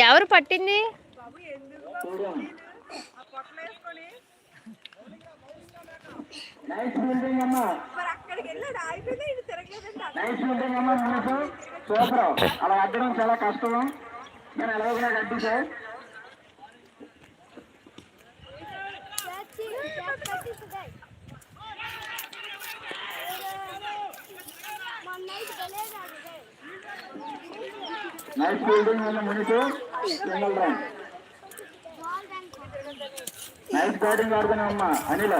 ఎవరు పట్టింది? నైస్ అలా అడ్డడం చాలా కష్టం నేను ఎలాగోలా నైస్ బిల్డింగ్ అన్న మునిసు సింగల్ రన్ నైస్ బ్యాటింగ్ ఆడుతున్నాం అమ్మా Anil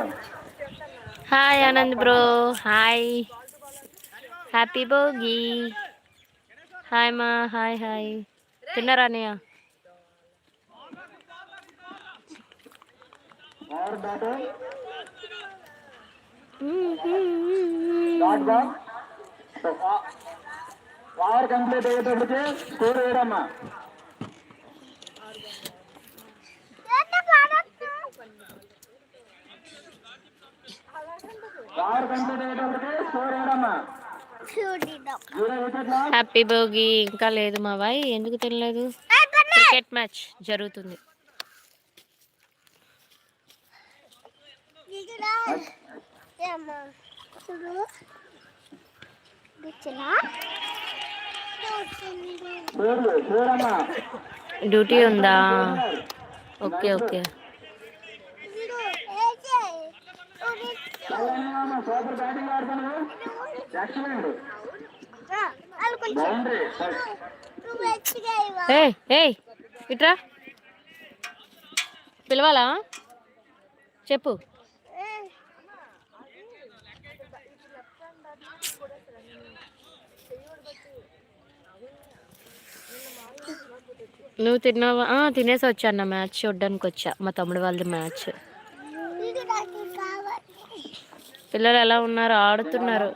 hi Anand bro hi happy Bhogi hi మా హాయ్ హాయ్ తిన్నారా అన్నయ్య power bat dot ball power complete అయ్యేటప్పటికి స్కోర్ వేయడమ్మా పవర్ కంప్లీట్ అయ్యేటప్పటికి స్కోర్ వేయడమ్మా జీరో వికెట్ల హ్యాపీ భోగి. ఇంకా లేదు మా వాయ్ ఎందుకు తినలేదు? క్రికెట్ మ్యాచ్ జరుగుతుంది. డ్యూటీ ఉందా? Okay okay. ఇట్రా. పిలవాలా? చెప్పు. నువ్వు తిన్నావా? ఆ, తినేసి వచ్చా అన్న మ్యాచ్ చూడడానికి వచ్చా. మా తమ్ముడు వాళ్ళది మ్యాచ్. పిల్లలు ఎలా ఉన్నారు? ఆడుతున్నారు.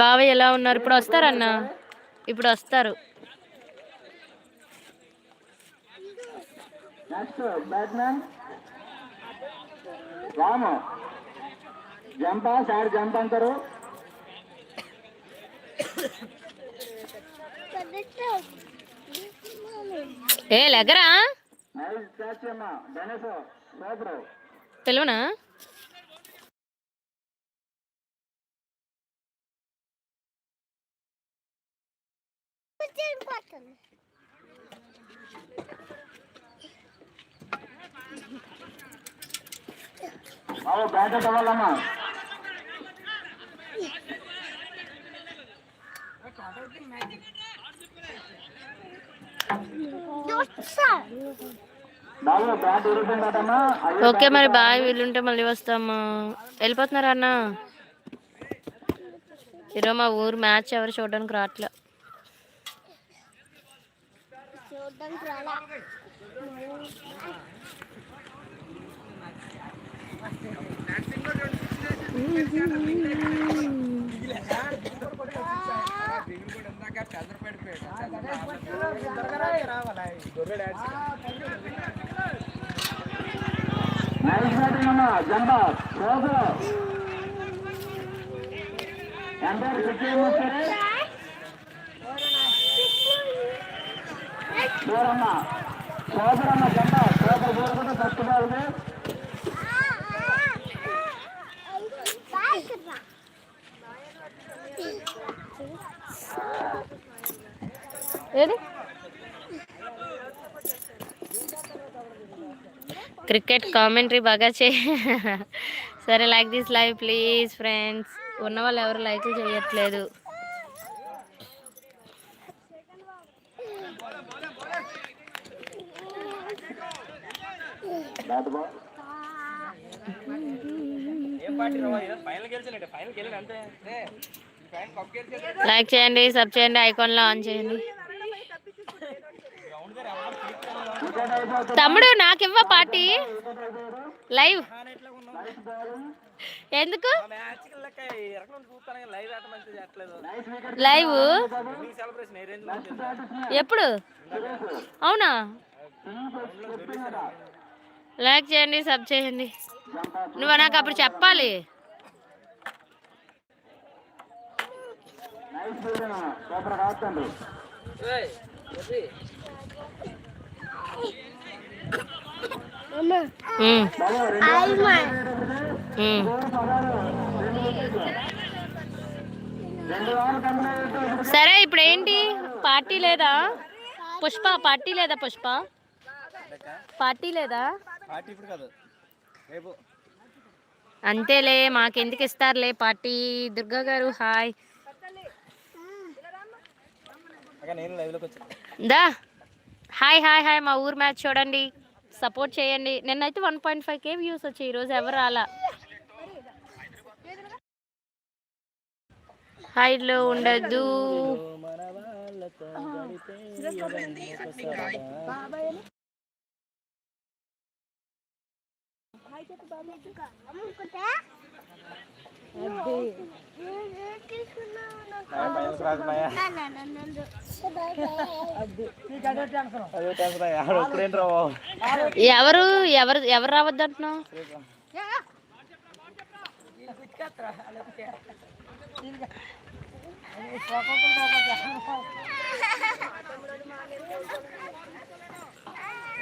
బాబాయ్ ఎలా ఉన్నారు? ఇప్పుడు వస్తారన్న? ఇప్పుడు వస్తారు. Next batman Ramu. Zampa sir jump అంటారు. ఏ లెగరా నైస్ బాబు అవ్వాలమ్మా ఓకే మరి బాయ్ వీళ్ళుంటే మళ్ళీ వస్తాము? వెళ్ళిపోతున్నారా అన్న? ఈరోజు మా ఊరు మ్యాచ్ ఎవరు చూడడానికి రావట్లే. నైస్ బ్యాటింగ్ అమ్మా జంపా సూపర్ చూడమ్మా సోదరమ్మ అమ్మా సోదరు సూపర్ చూడకుండా ఏది? క్రికెట్ కామెంటరీ బాగా చే సరే like this live please friends ఉన్న వాళ్ళు ఎవరు లైక్లు చేయట్లేదు. లైక్ చేయండి సబ్ చేయండి ఐకాన్లో ఆన్ చేయండి. తమ్ముడు నాకివ్వ పార్టీ. లైవ్. ఎందుకు? లైవ్. ఎప్పుడు? అవునా? లైక్ చేయండి సబ్ చేయండి. నువ్వు నాకు అప్పుడు చెప్పాలి. సరే ఇప్పుడు ఏంటి? పార్టీ లేదా? పుష్ప పార్టీ లేదా పుష్ప? పార్టీ లేదా? పార్టీ ఇప్పుడు కాదు. రేపు. అంతేలే మాకెందుకు ఇస్తారులే పార్టీ. దుర్గా గారు హాయ్. దా. హాయ్ హాయ్ హాయ్ మా ఊరు మ్యాచ్ చూడండి. సపోర్ట్ చేయండి. నిన్నైతే one point five K views వచ్చాయి. ఈరోజు ఎవరు రాలా? హైలో ఉండదు. ఎవరు ఎవరు ఎవరు రావద్దు అంటున్నావు?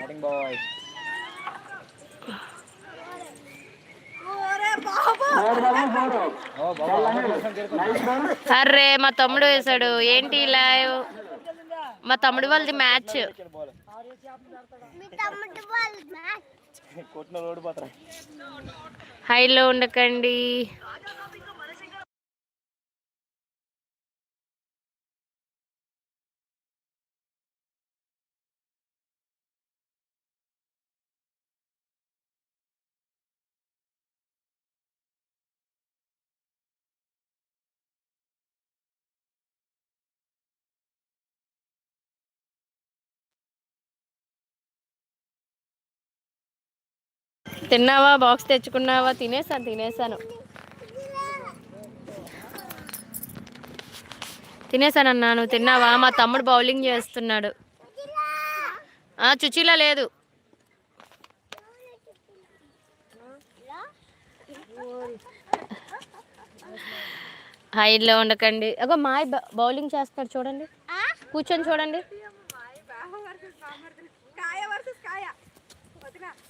Batting అర్రే మా తమ్ముడు వేసాడు ఏంటి లైవ్ మా తమ్ముడు వాళ్ళది మ్యాచ్ హైలో ఉండకండి. తిన్నావా? బాక్స్ తెచ్చుకున్నావా? తినేసాను తినేసాను. తినేసాను అన్నా నువ్వు తిన్నావా? మా తమ్ముడు బౌలింగ్ చేస్తున్నాడు. ఆ చుచిలా లేదు. హైట్లో ఉండకండి. అగో మాయ్ బౌలింగ్ చేస్తున్నాడు చూడండి. కూర్చొని చూడండి.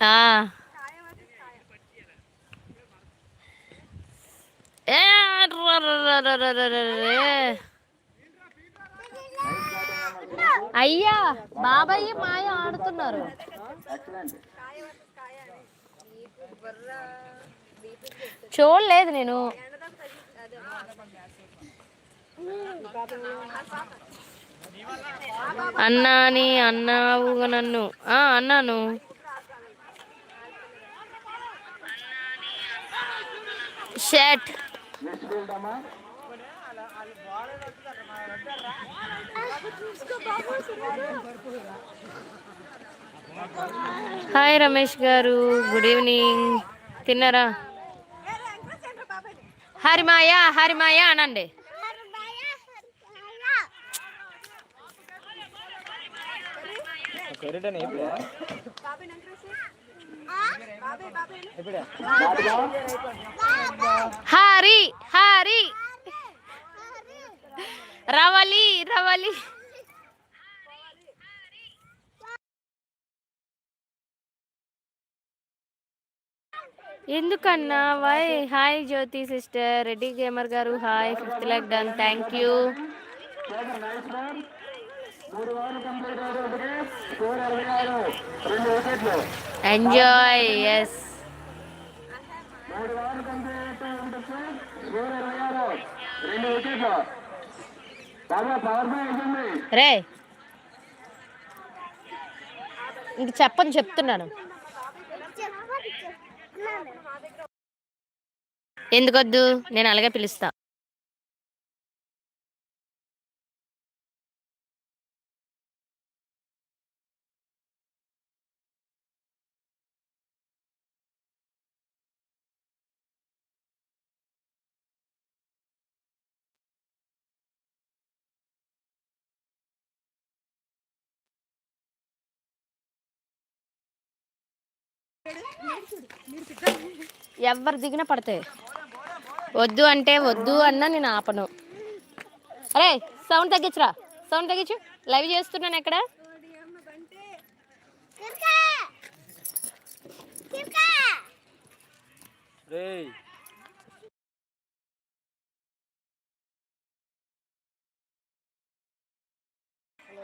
ఆ. అయ్యా బాబాయ్ మాయ ఆడుతున్నారు చూడలేదు నేను అన్నా అని అన్నావు నన్ను ఆ అన్నాను షర్ట్ నెక్స్ట్ అమ్మా hi Ramesh garu good evening. తిన్నారా? హరిమాయ హరిమాయ అనండి. హరి హరి. రవలి రవలి. ఎందుకన్నా? Why? Hi Jyothi sister. Reddy gamer garu hi. Fifth like done. Thank you. Enjoy yes రే. ఇంక చెప్పని చెప్తున్నాను. ఎందుకొద్దు? నేను అలాగే పిలుస్తా. ఎవరు దిగినా పడతాయి. వద్దు అంటే వద్దు అన్నా నేను ఆపను. అరే సౌండ్ తగ్గించురా. సౌండ్ తగ్గించు. లైవ్ చేస్తున్నాను ఎక్కడ?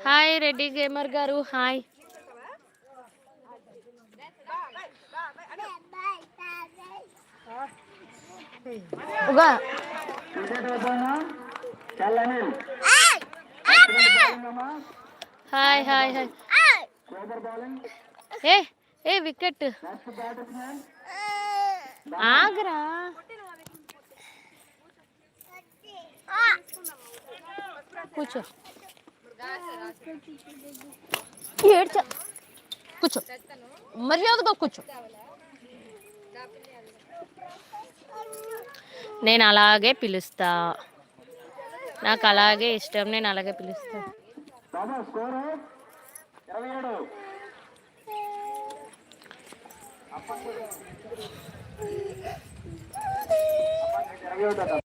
హాయ్ రెడ్డి గేమర్ గారు. హాయ్. ఉగా. Hi hi hi. ఏ ఏ వికెట్. ఆగరా. కూర్చో. ఏడ్చా. కూర్చో. మర్యాదగా కూర్చో. నేను అలాగే పిలుస్తా. నాకు అలాగే ఇష్టం నేను అలాగే పిలుస్తా ఇరవై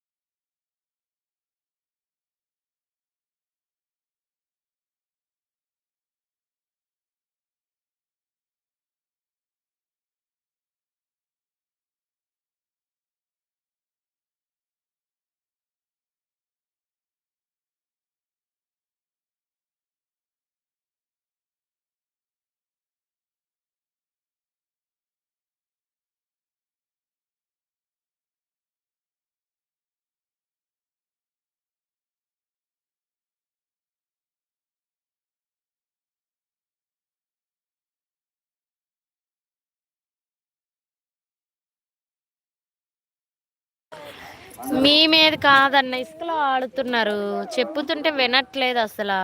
మీ మీద కాదన్న ఇసుకలో ఆడుతున్నారు చెప్పుతుంటే వినట్లేదు అసలు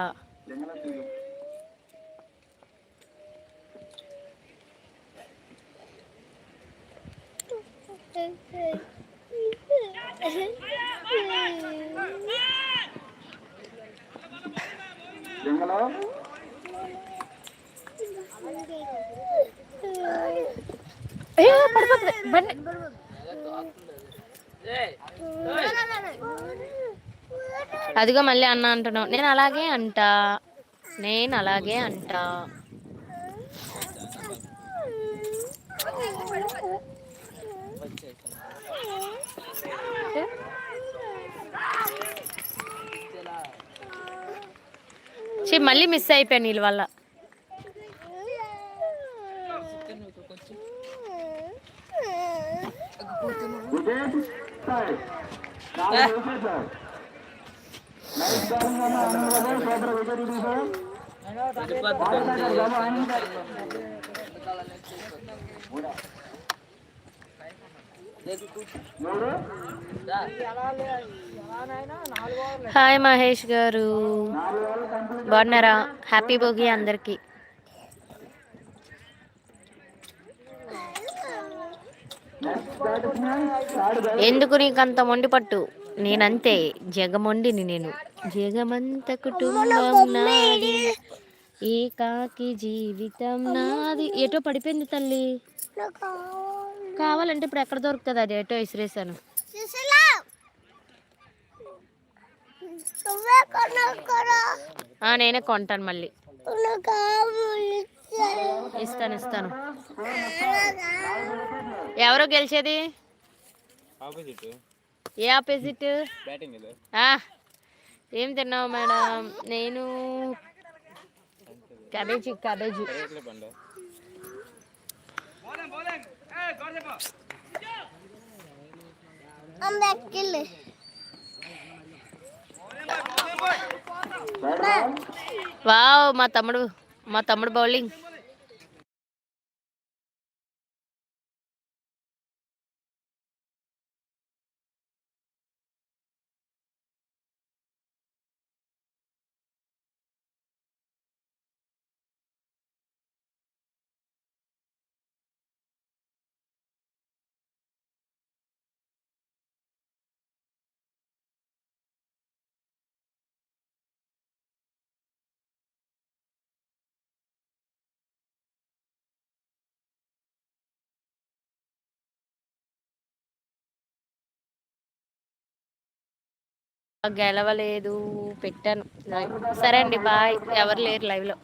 పడిపోతుంది. బండి. అదిగో మళ్ళీ అన్న అంటున్నావు. నేను అలాగే అంటా. నేను అలాగే అంటా. మళ్ళీ మిస్ అయిపోయాను వీళ్ళ వల్ల వికెట్ ఫైవ్ నాలుగు వికెట్లు నైస్ బౌలింగ్ అన్న అన్నవాడు సూపర్ వికెట్ తీసారు బాల్ దగ్గర బాబు ఆనంద్ మూడు హాయ్ మహేష్ గారు. బాగున్నారా? హ్యాపీ భోగి అందరికి. ఎందుకు నీకు అంత మొండి పట్టు? నేనంతే. జగమొండిని నేను. జగమంత కుటుంబం నాది. ఏకాకి జీవితం నాది. ఎటో పడిపోయింది తల్లి? కావాలంటే ఇప్పుడు ఎక్కడ దొరుకుతుంది అది? ఎటో విసిరేసాను ఆ, నేనే కొంటాను మళ్ళీ. ఇస్తాను ఇస్తాను. ఎవరో గెలిచేది? ఏ ఆపోజిట్? బ్యాటింగ్ ఇది. ఆ, ఏం తిన్నావు మేడం? నేను క్యాబేజీ క్యాబేజీ వావ్ మా తమ్ముడు మా తమ్ముడు బౌలింగ్. గెలవలేదు పెట్టాను. సరే అండి బాయ్. ఎవరు లేరు లైవ్లో.